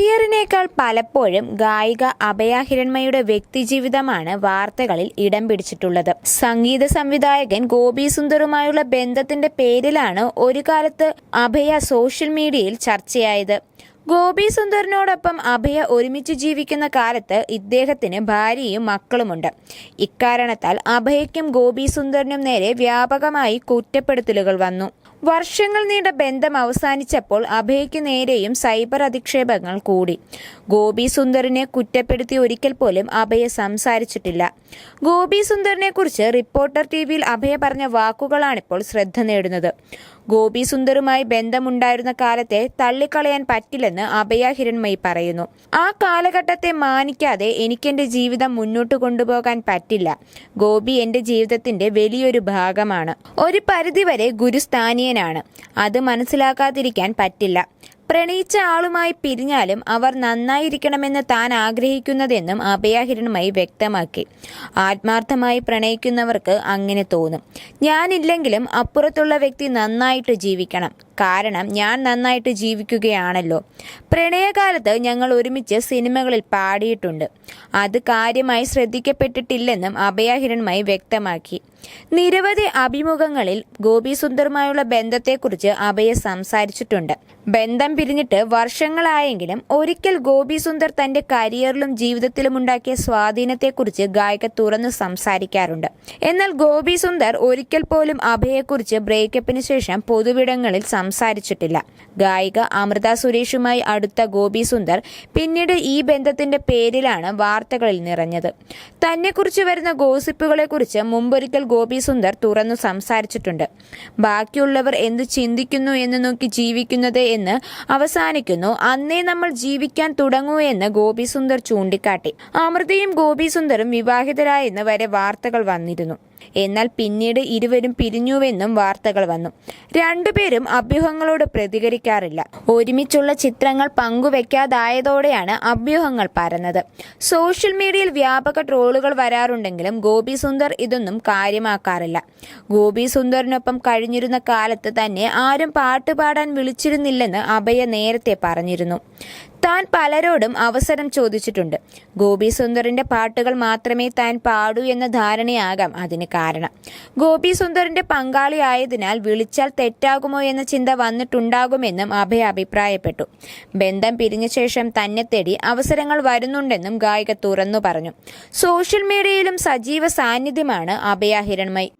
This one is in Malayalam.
കരിയറിനേക്കാൾ പലപ്പോഴും ഗായിക അഭയ ഹിരൺമയുടെ വ്യക്തിജീവിതമാണ് വാർത്തകളിൽ ഇടം പിടിച്ചിട്ടുള്ളത്. സംഗീത സംവിധായകൻ ഗോപി സുന്ദറുമായുള്ള ബന്ധത്തിന്റെ പേരിലാണ് ഒരു കാലത്ത് അഭയ സോഷ്യൽ മീഡിയയിൽ ചർച്ചയായത്. ഗോപി സുന്ദറിനോടൊപ്പം അഭയ ഒരുമിച്ച് ജീവിക്കുന്ന കാലത്ത് ഇദ്ദേഹത്തിന് ഭാര്യയും മക്കളുമുണ്ട്. ഇക്കാരണത്താൽ അഭയയ്ക്കും ഗോപി സുന്ദറിനും നേരെ വ്യാപകമായി കുറ്റപ്പെടുത്തലുകൾ വന്നു. വർഷങ്ങൾ നീണ്ട ബന്ധം അവസാനിച്ചപ്പോൾ അഭയ്ക്ക് നേരെയും സൈബർ അധിക്ഷേപങ്ങൾ കൂടി. ഗോപി സുന്ദറിനെ കുറ്റപ്പെടുത്തി ഒരിക്കൽ പോലും അഭയ സംസാരിച്ചിട്ടില്ല. ഗോപി സുന്ദറിനെ കുറിച്ച് റിപ്പോർട്ടർ ടി വിയിൽ അഭയ പറഞ്ഞ വാക്കുകളാണിപ്പോൾ ശ്രദ്ധ നേടുന്നത്. ഗോപി സുന്ദറുമായി ബന്ധമുണ്ടായിരുന്ന കാലത്തെ തള്ളിക്കളയാൻ പറ്റില്ലെന്ന് അഭയ ഹിരൺമയി പറയുന്നു. ആ കാലഘട്ടത്തെ മാനിക്കാതെ എനിക്കെന്റെ ജീവിതം മുന്നോട്ട് കൊണ്ടുപോകാൻ പറ്റില്ല. ഗോപി എന്റെ ജീവിതത്തിന്റെ വലിയൊരു ഭാഗമാണ്. ഒരു പരിധിവരെ ഗുരുസ്ഥാനീയനാണ്. അത് മനസ്സിലാക്കാതിരിക്കാൻ പറ്റില്ല. പ്രണയിച്ച ആളുമായി പിരിഞ്ഞാലും അവർ നന്നായിരിക്കണമെന്ന് താൻ ആഗ്രഹിക്കുന്നതെന്നും അഭയാഹിരണമായി വ്യക്തമാക്കി. ആത്മാർത്ഥമായി പ്രണയിക്കുന്നവർക്ക് അങ്ങനെ തോന്നും. ഞാനില്ലെങ്കിലും അപ്പുറത്തുള്ള വ്യക്തി നന്നായിട്ട് ജീവിക്കണം. കാരണം ഞാൻ നന്നായിട്ട് ജീവിക്കുകയാണല്ലോ. പ്രണയകാലത്ത് ഞങ്ങൾ ഒരുമിച്ച് സിനിമകളിൽ പാടിയിട്ടുണ്ട്. അത് കാര്യമായി ശ്രദ്ധിക്കപ്പെട്ടിട്ടില്ലെന്നും അഭയാഹിരൺമായി വ്യക്തമാക്കി. നിരവധി അഭിമുഖങ്ങളിൽ ഗോപി സുന്ദറുമായുള്ള ബന്ധത്തെക്കുറിച്ച് അഭയ സംസാരിച്ചിട്ടുണ്ട്. ബന്ധം പിരിഞ്ഞിട്ട് വർഷങ്ങളായെങ്കിലും ഒരിക്കൽ ഗോപിസുന്ദർ തന്റെ കരിയറിലും ജീവിതത്തിലും ഉണ്ടാക്കിയ സ്വാധീനത്തെക്കുറിച്ച് ഗായിക തുറന്നു സംസാരിക്കാറുണ്ട്. എന്നാൽ ഗോപിസുന്ദർ ഒരിക്കൽ പോലും അഭയെക്കുറിച്ച് ബ്രേക്കപ്പിന് ശേഷം പൊതുവിടങ്ങളിൽ സംസാരിച്ചിട്ടില്ല. ഗായിക അമൃത സുരേഷുമായി അടുത്ത ഗോപി സുന്ദർ പിന്നീട് ഈ ബന്ധത്തിന്റെ പേരിലാണ് വാർത്തകളിൽ നിറഞ്ഞത്. തന്നെക്കുറിച്ച് വരുന്ന ഗോസിപ്പുകളെക്കുറിച്ച് മുമ്പൊരിക്കൽ ഗോപി സുന്ദർ തുറന്നു സംസാരിച്ചിട്ടുണ്ട്. ബാക്കിയുള്ളവർ എന്ത് ചിന്തിക്കുന്നു എന്ന് നോക്കി ജീവിക്കുന്നത് എന്ന് അവസാനിക്കുന്നു. അന്നേ നമ്മൾ ജീവിക്കാൻ തുടങ്ങൂ എന്ന് ഗോപി സുന്ദർ ചൂണ്ടിക്കാട്ടി. അമൃതയും ഗോപി സുന്ദറും വിവാഹിതരായെന്ന് വരെ വാർത്തകൾ വന്നിരുന്നു. എന്നാൽ പിന്നീട് ഇരുവരും പിരിഞ്ഞുവെന്നും വാർത്തകൾ വന്നു. രണ്ടുപേരും അഭ്യൂഹങ്ങളോട് പ്രതികരിക്കാറില്ല. ഒരുമിച്ചുള്ള ചിത്രങ്ങൾ പങ്കുവെക്കാതായതോടെയാണ് അഭ്യൂഹങ്ങൾ പരന്നത്. സോഷ്യൽ മീഡിയയിൽ വ്യാപക ട്രോളുകൾ വരാറുണ്ടെങ്കിലും ഗോപി സുന്ദർ ഇതൊന്നും കാര്യമാക്കാറില്ല. ഗോപി സുന്ദറിനൊപ്പം കഴിഞ്ഞിരുന്ന കാലത്ത് തന്നെ ആരും പാട്ട് പാടാൻ വിളിച്ചിരുന്നില്ലെന്ന് അഭയ നേരത്തെ പറഞ്ഞിരുന്നു. താൻ പലരോടും അവസരം ചോദിച്ചിട്ടുണ്ട്. ഗോപി സുന്ദറിന്റെ പാട്ടുകൾ മാത്രമേ താൻ പാടൂ എന്ന ധാരണയാകാം അതിന് കാരണം. ഗോപി സുന്ദറിന്റെ പങ്കാളിയായതിനാൽ വിളിച്ചാൽ തെറ്റാകുമോ എന്ന ചിന്ത വന്നിട്ടുണ്ടാകുമെന്നും അഭയ അഭിപ്രായപ്പെട്ടു. ബന്ധം പിരിഞ്ഞ ശേഷം തന്നെ തേടി അവസരങ്ങൾ വരുന്നുണ്ടെന്നും ഗായിക തുറന്നു പറഞ്ഞു. സോഷ്യൽ മീഡിയയിലും സജീവ സാന്നിധ്യമാണ് അഭയ ഹിരൺമയി.